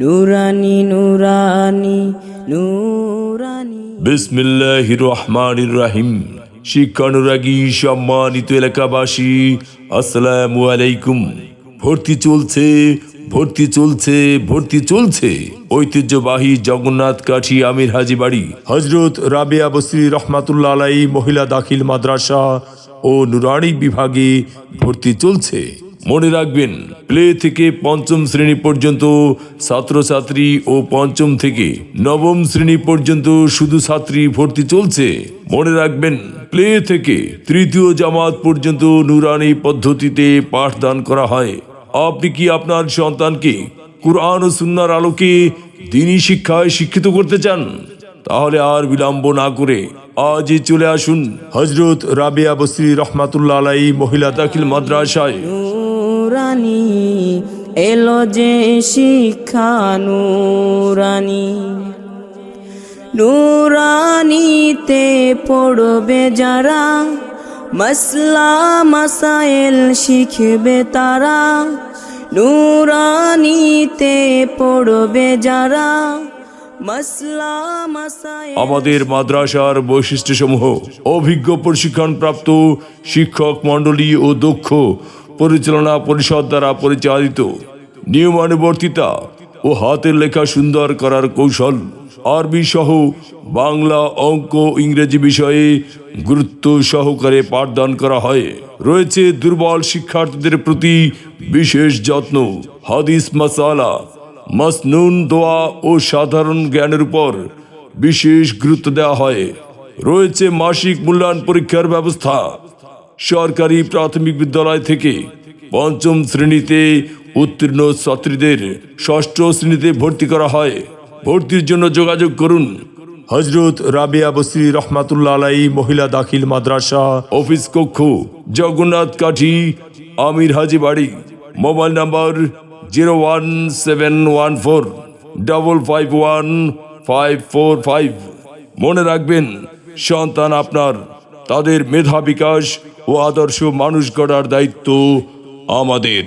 নুরানি নুরানি নুরানি। বিসমিল্লাহ রহমান রাহিম শিক্ষানুরাগী, সম্মানিত এলাকাবাসী, আসসালামু আলাইকুম। ভর্তি চলছে ভর্তি চলছে ভর্তি চলছে। ঐতিহ্যবাহী জগন্নাথ কাঠি আমির হাজি বাড়ি। হজরত রাবেয়া বসরি রহমাতুল্লাহ আলাই মহিলা দাখিল মাদ্রাসা ও নুরানি বিভাগে ভর্তি চলছে। মনে রাখবেন, প্লে থেকে পঞ্চম শ্রেণি পর্যন্ত ছাত্রছাত্রী ও পঞ্চম থেকে নবম শ্রেণি পর্যন্ত শুধু ছাত্রী ভর্তি চলছে। মনে রাখবেন, প্লে থেকে তৃতীয় জামাত পর্যন্ত নুরানি পদ্ধতিতে পাঠদান করা হয়। আপনি কি আপনার সন্তানকে কোরআন ও সুন্নার আলোকে দিনী শিক্ষায় শিক্ষিত করতে চান? তাহলে আর বিলম্ব না করে আজই চলে আসুন। হজরত রাবিয়া বসরি রহমাতুল্লাহ আলাই মহিলা দাখিল মাদ্রাসায়। নুরানি, এলো যে শিক্ষা নুরানি। নুরানিতে পড়বে যারা, মসলা মাসাইল শিখবে তারা। নুরানিতে পড়বে যারা আমাদের মাদ্রাসার বৈশিষ্ট্যসমূহ, অভিজ্ঞ প্রশিক্ষণপ্রাপ্ত শিক্ষক মণ্ডলী ও দক্ষ পরিচালনা পরিষদ দ্বারা পরিচালিত, নিয়মানুবর্তিতা ও হাতের লেখা সুন্দর করার কৌশল। আরবি সহ বাংলা অঙ্ক ইংরেজি বিষয়ে গুরুত্ব সহকারে পাঠদান করা হয়। রয়েছে দুর্বল শিক্ষার্থীদের প্রতি বিশেষ যত্ন। হাদিস মাসালা, মাসনুন দোয়া ও সাধারণ জ্ঞানের উপর বিশেষ গুরুত্ব দেওয়া হয়। রয়েছে মাসিক মূল্যায়ন পরীক্ষার ব্যবস্থা। সরকারি প্রাথমিক বিদ্যালয় থেকে পঞ্চম শ্রেণীতে উত্তীর্ণ ছাত্রীদের ষষ্ঠ শ্রেণীতে ভর্তি করা হয়। ভর্তির জন্য যোগাযোগ করুন। হজরত রাবিয়া বসরি রহমাতুল্লাহ আলাই মহিলা দাখিল মাদ্রাসা। অফিস কক্ষ জগন্নাথ কাঠি আমির হাজি বাড়ি। Mobile number zero one seven one four double five one five four five. মনে রাখবেন সন্তান আপনার। তাদের মেধা বিকাশ ও আদর্শ মানুষ গড়ার দায়িত্ব আমাদের।